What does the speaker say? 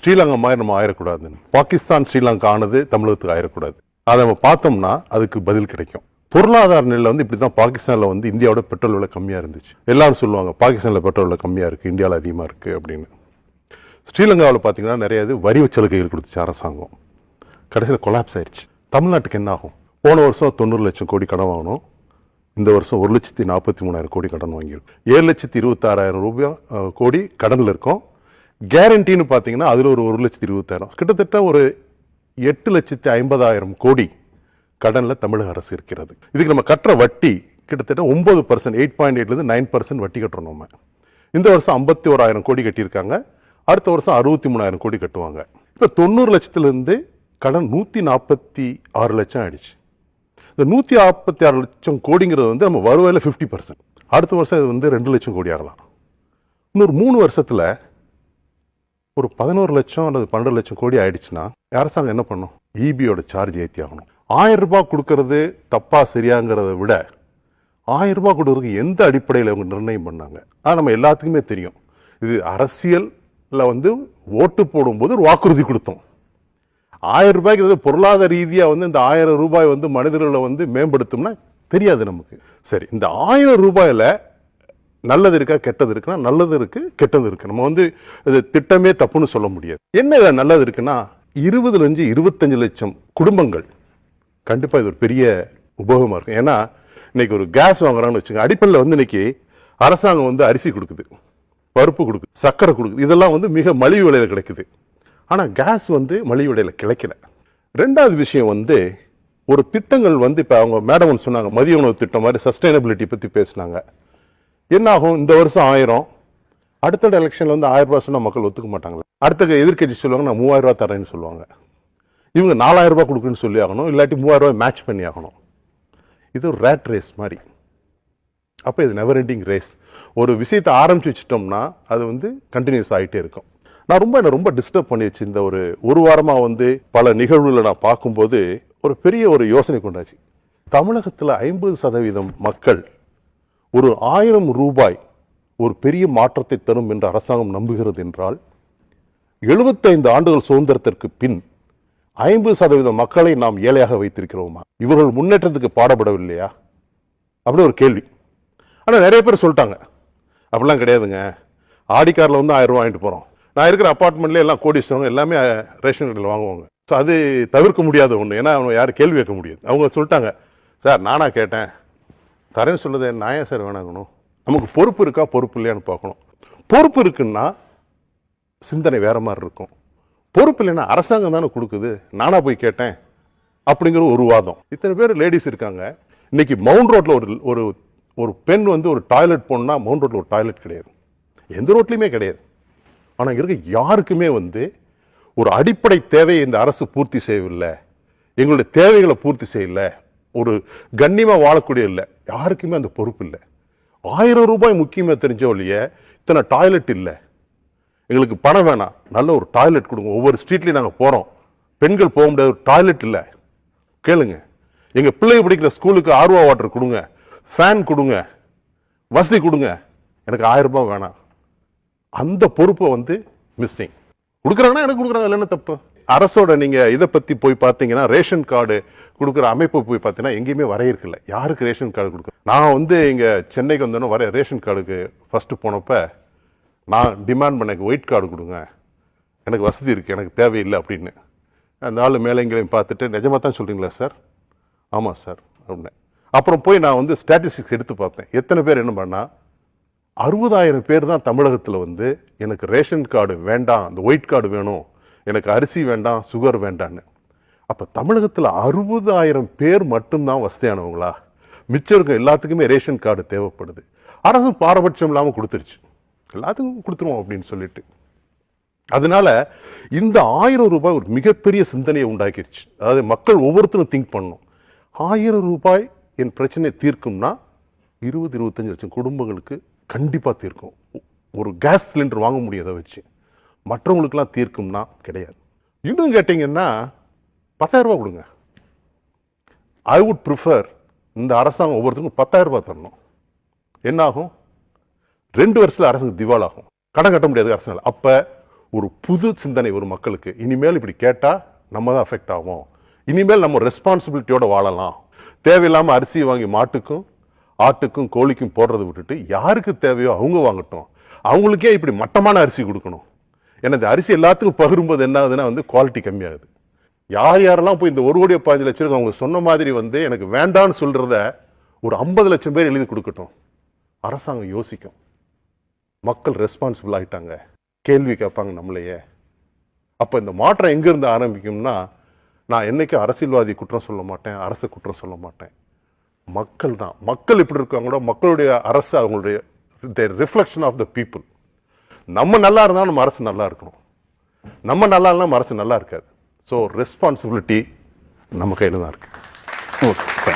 ஸ்ரீலங்கா மாதிரி நம்ம ஆயிடக்கூடாதுன்னு பாகிஸ்தான் ஸ்ரீலங்கா ஆனது தமிழகத்துக்கு ஆயிடக்கூடாது அதை நம்ம பார்த்தோம்னா அதுக்கு பதில் கிடைக்கும். பொருளாதார நிலையில் வந்து இப்படி தான் பாகிஸ்தானில் வந்து இந்தியாவோட பெட்ரோல் விலை கம்மியாக இருந்துச்சு. எல்லாரும் சொல்லுவாங்க பாகிஸ்தானில் பெட்ரோல் விலை கம்மியாக இருக்குது இந்தியாவில் அதிகமாக இருக்குது அப்படின்னு. ஸ்ரீலங்காவில் பார்த்தீங்கன்னா நிறைய இது வரி சலுகைகள் கொடுத்துச்சு அரசாங்கம். கடைசியில் கொலாப்ஸ் ஆயிடுச்சு தமிழ்நாட்டுக்கு என்ன ஆகும்? போன வருஷம் தொண்ணூறு லட்சம் கோடி கடன் வாங்கணும் இந்த வருஷம் ஒரு லட்சத்தி நாற்பத்தி மூணாயிரம் கோடி கடன் வாங்கியிருக்கோம். ஏழு லட்சத்தி இருபத்தாறாயிரம் ரூபாய் கோடி கடனில் இருக்கோம். கேரண்டின்னு பார்த்தீங்கன்னா அதில் ஒரு ஒரு லட்சத்தி இருபத்தாயிரம். கிட்டத்தட்ட ஒரு எட்டு லட்சத்தி ஐம்பதாயிரம் கோடி கடனில் தமிழக அரசு இருக்கிறது. இதுக்கு நம்ம கட்டுற வட்டி கிட்டத்தட்ட ஒன்பது பர்சன்ட் எயிட் பாயிண்ட் எயிட்லேருந்து நைன் பர்சன்ட் வட்டி கட்டுறோம் நம்ம. இந்த வருஷம் ஐம்பத்தி ஓராயிரம் கோடி கட்டியிருக்காங்க. அடுத்த வருஷம் அறுபத்தி மூணாயிரம் கோடி கட்டுவாங்க. இப்போ தொண்ணூறு லட்சத்துலேருந்து கடன் நூற்றி நாற்பத்தி ஆறு லட்சம் ஆயிடுச்சு. இந்த நூற்றி நாற்பத்தி ஆறு லட்சம் கோடிங்கிறது வந்து நம்ம வருவாயில் ஃபிஃப்டி பர்சன்ட் அடுத்த வருஷம் இது வந்து ரெண்டு லட்சம் கோடி ஆகலாம். இன்னொரு மூணு வருஷத்தில் ஒரு பதினோரு லட்சம் அல்லது பன்னெண்டு லட்சம் கோடி ஆயிடுச்சுன்னா அரசாங்கம் என்ன பண்ணும்? இபியோட சார்ஜ் ஏற்றி ஆகணும். ஆயிரம் ரூபாய் கொடுக்கறது தப்பா சரியாங்கிறத விட ஆயிரம் ரூபாய் கொடுக்கறதுக்கு எந்த அடிப்படையில் அவங்க நிர்ணயம் பண்ணாங்க? அது நம்ம எல்லாத்துக்குமே தெரியும். இது அரசியலில் வந்து ஓட்டு போடும்போது ஒரு வாக்குறுதி கொடுத்தோம். ஆயிரம் ரூபாய்க்கு ஏதாவது பொருளாதார ரீதியாக வந்து இந்த ஆயிரம் ரூபாய் வந்து மனிதர்களை வந்து மேம்படுத்தும்னா தெரியாது நமக்கு. சரி இந்த ஆயிரம் ரூபாயில் நல்லது இருக்கா கெட்டது இருக்குன்னா நல்லது இருக்கு கெட்டது இருக்கு. நம்ம வந்து இது திட்டமே தப்புன்னு சொல்ல முடியாது. என்ன இதில் நல்லது இருக்குன்னா இருபதுலேருந்து இருபத்தஞ்சு லட்சம் குடும்பங்கள் கண்டிப்பாக இது ஒரு பெரிய உபயோகமாக இருக்கும். ஏன்னா இன்னைக்கு ஒரு கேஸ் வாங்குறான்னு வச்சுங்க அடிப்படையில் வந்து இன்னைக்கு அரசாங்கம் வந்து அரிசி கொடுக்குது பருப்பு கொடுக்குது சர்க்கரை கொடுக்குது. இதெல்லாம் வந்து மிக மலிவு விலையில் கிடைக்குது. ஆனால் கேஸ் வந்து மலிவு விலையில் கிடைக்கல. ரெண்டாவது விஷயம் வந்து ஒரு திட்டங்கள் வந்து இப்போ அவங்க மேடம் ஒன்று சொன்னாங்க மதிய உணவு திட்டம் மாதிரி சஸ்டைனபிலிட்டி பற்றி பேசினாங்க. என்ன ஆகும் இந்த வருஷம் ஆயிரம். அடுத்த எலெக்ஷனில் வந்து ஆயிரம் ரூபா சொன்னால் மக்கள் ஒத்துக்க மாட்டாங்க அடுத்த எதிர்க்கட்சி சொல்லுவாங்க நான் மூவாயிரம் ரூபா தரேன்னு சொல்லுவாங்க. இவங்க நாலாயிரம் ரூபா கொடுக்குன்னு சொல்லி ஆகணும் இல்லாட்டி மூவாயிரம் ரூபாய் மேட்ச் பண்ணி ஆகணும். இது ஒரு ரேட் ரேஸ் மாதிரி. அப்போ இது நெவர் எண்டிங் ரேஸ் ஒரு விஷயத்தை ஆரம்பிச்சு வச்சிட்டோம்னா அது வந்து கண்டினியூஸ் ஆகிட்டே இருக்கும். நான் ரொம்ப என்னை ரொம்ப டிஸ்டர்ப் பண்ணிடுச்சு இந்த ஒரு ஒரு வாரமாக வந்து பல நிகழ்வுகளை நான் பார்க்கும்போது ஒரு பெரிய ஒரு யோசனை கொண்டாச்சு. தமிழகத்தில் ஐம்பது சதவீதம் மக்கள் ஒரு ஆயிரம் ரூபாய் ஒரு பெரிய மாற்றத்தை தரும் என்று அரசாங்கம் நம்புகிறது என்றால் எழுபத்தைந்து ஆண்டுகள் சுதந்திரத்திற்கு பின் ஐம்பது சதவீத மக்களை நாம் ஏழையாக வைத்திருக்கிறோமா? இவர்கள் முன்னேற்றத்துக்கு பாடப்படவில்லையா அப்படின்னு ஒரு கேள்வி. ஆனால் நிறைய பேர் சொல்லிட்டாங்க. அப்படிலாம் கிடையாதுங்க. ஆடி காரில் வந்து ஆயிரம் ரூபாய் வாங்கிட்டு போகிறோம் நான் இருக்கிற அப்பார்ட்மெண்ட்லேயே எல்லாம் கோடீஸ்வரங்க எல்லாமே ரேஷன் கடையில் வாங்குவாங்க. ஸோ அது தவிர்க்க முடியாத ஒன்று ஏன்னா அவங்க யாரும் கேள்வி கேட்க முடியாது. அவங்க சொல்லிட்டாங்க சார் நானாக கேட்டேன். தரேன்னு சொல்லுது நான் ஏன் சார் வேணாங்கணும். நமக்கு பொறுப்பு இருக்கா பொறுப்பு இல்லையான்னு பார்க்கணும். பொறுப்பு இருக்குன்னா சிந்தனை வேறு மாதிரி இருக்கும். பொறுப்பு இல்லைன்னா அரசாங்கம் தானே கொடுக்குது. நானாக போய் கேட்டேன். அப்படிங்கிற ஒரு வாதம். இத்தனை பேர் லேடிஸ் இருக்காங்க. இன்றைக்கி மவுண்ட் ரோட்டில் ஒரு ஒரு ஒரு பெண் வந்து ஒரு டாய்லெட் போகணுன்னா மவுண்ட் ரோட்டில் ஒரு டாய்லெட் கிடையாது. எந்த ரோட்லையுமே கிடையாது. ஆனால் இருக்க யாருக்குமே வந்து ஒரு அடிப்படை தேவையை இந்த அரசு பூர்த்தி செய்யவில்லை. எங்களுடைய தேவைகளை பூர்த்தி செய்யல. ஒரு கண்ணியமாக வாழக்கூடிய இல்லை. யாருக்குமே அந்த பொறுப்பு இல்லை. ஆயிரம் ரூபாய் முக்கியமாக தெரிஞ்ச ஒழிய இத்தனை டாய்லெட் இல்லை. எங்களுக்கு பணம் வேணாம். நல்ல ஒரு டாய்லெட் கொடுங்க. ஒவ்வொரு ஸ்ட்ரீட்லேயும் நாங்கள் போகிறோம் பெண்கள் போக முடியாது ஒரு டாய்லெட் இல்லை. கேளுங்க. எங்கள் பிள்ளைங்க படிக்கிற ஸ்கூலுக்கு ஆர்வா வாட்டர் கொடுங்க. ஃபேன் கொடுங்க. வசதி கொடுங்க. எனக்கு ஆயிரம் ரூபாய் வேணாம். அந்த பொறுப்பை வந்து மிஸ்ஸிங் கொடுக்குறாங்கன்னா எனக்கு கொடுக்குறாங்க. இல்லைன்னா தப்பு. அரசோட நீங்கள் இதை பற்றி போய் பார்த்தீங்கன்னா ரேஷன் கார்டு கொடுக்குற அமைப்பு போய் பார்த்தீங்கன்னா எங்கேயுமே வரையிருக்கில்ல யாருக்கு ரேஷன் கார்டு கொடுக்க நான் வந்து இங்கே சென்னைக்கு வந்தோன்னே வர ரேஷன் கார்டுக்கு ஃபஸ்ட்டு போனப்ப நான் டிமாண்ட் பண்ண ஒயிட் கார்டு கொடுங்க. எனக்கு வசதி இருக்குது எனக்கு தேவையில்லை அப்படின்னு. அந்த ஆள் மேலைங்களையும் பார்த்துட்டு நிஜமாக தான் சொல்கிறீங்களா சார்? ஆமாம் சார் அப்படின்னேன். அப்புறம் போய் நான் வந்து ஸ்டாட்டிஸ்டிக்ஸ் எடுத்து பார்த்தேன். எத்தனை பேர் என்ன பண்ணால் அறுபதாயிரம் பேர் தான் தமிழகத்தில் வந்து எனக்கு ரேஷன் கார்டு வேண்டாம் அந்த ஒயிட் கார்டு வேணும் எனக்கு அரிசி வேண்டாம் சுகர் வேண்டான்னு. அப்போ தமிழகத்தில் அறுபதாயிரம் பேர் மட்டும்தான் வசதியானவங்களா? மிச்சம் இருக்க எல்லாத்துக்குமே ரேஷன் கார்டு தேவைப்படுது. அரசு பாரபட்சம் இல்லாமல் கொடுத்துருச்சு. எல்லாத்துக்கும் கொடுத்துருவோம் அப்படின்னு சொல்லிட்டு. அதனால இந்த ஆயிரம் ரூபாய் ஒரு மிகப்பெரிய சிந்தனையை உண்டாக்கிருச்சு. அதாவது மக்கள் ஒவ்வொருத்தரும் திங்க் பண்ணணும். ஆயிரம் ரூபாய் என் பிரச்சனையை தீர்க்கும்னா இருபது இருபத்தஞ்சி லட்சம் குடும்பங்களுக்கு கண்டிப்பாக தீர்க்கும். ஒரு கேஸ் சிலிண்டர் வாங்க முடியாத வச்சு. மற்றவங்களுக்கெல்லாம் தீர்க்கும்னா கிடையாது. இன்னும் கேட்டிங்கன்னா பத்தாயிரம் கொடுங்க. ஐ வுட் ப்ரிஃபர் இந்த அரசாங்கம் ஒவ்வொருத்தருக்கும் பத்தாயிரம் ரூபாய் தரணும். என்ன ஆகும் ரெண்டு வருஷத்தில் அரசுக்கு திவால் ஆகும் கடன் கட்ட முடியாது அரசாங்கம். அப்போ ஒரு புது சிந்தனை ஒரு மக்களுக்கு. இனிமேல் இப்படி கேட்டால் நம்ம தான் அஃபெக்ட் ஆகும் இனிமேல் நம்ம ரெஸ்பான்சிபிலிட்டியோடு வாழலாம். தேவையில்லாமல் அரிசி வாங்கி மாட்டுக்கும் ஆட்டுக்கும் கோழிக்கும் போடுறதை விட்டுட்டு யாருக்கு தேவையோ அவங்க வாங்கட்டும். அவங்களுக்கே இப்படி மட்டமான அரிசி கொடுக்கணும். ஏன்னா இந்த அரிசி எல்லாத்துக்கும் பகிரும்போது என்ன ஆகுதுன்னா வந்து குவாலிட்டி கம்மியாகுது. யார் யாரெல்லாம் போய் இந்த ஒரு கோடி பதினஞ்சு லட்சம் இருக்கு, அவங்க சொன்ன மாதிரி வந்து எனக்கு வேண்டான்னு சொல்கிறத ஒரு ஐம்பது லட்சம் பேர் எழுதி கொடுக்கட்டும். அரசாங்கம் யோசிக்கும். மக்கள் ரெஸ்பான்சிபிள் ஆகிட்டாங்க கேள்வி கேட்பாங்க நம்மளையே. அப்போ இந்த மாற்றம் எங்கேருந்து ஆரம்பிக்கும்னா நான் என்னைக்கும் அரசியல்வாதி குற்றம் சொல்ல மாட்டேன் அரசு குற்றம் சொல்ல மாட்டேன். மக்கள் தான். மக்கள் இப்படி இருக்காங்களோ மக்களுடைய அரசு அவங்களுடைய the reflection of the people நம்ம நல்லா இருந்தால் நம்ம அரசு நல்லா இருக்கணும். நம்ம நல்லா இல்லைனா நம்ம அரசு நல்லா இருக்காது. ஸோ ரெஸ்பான்சிபிலிட்டி நம்ம கையில் தான் இருக்குது ஓகே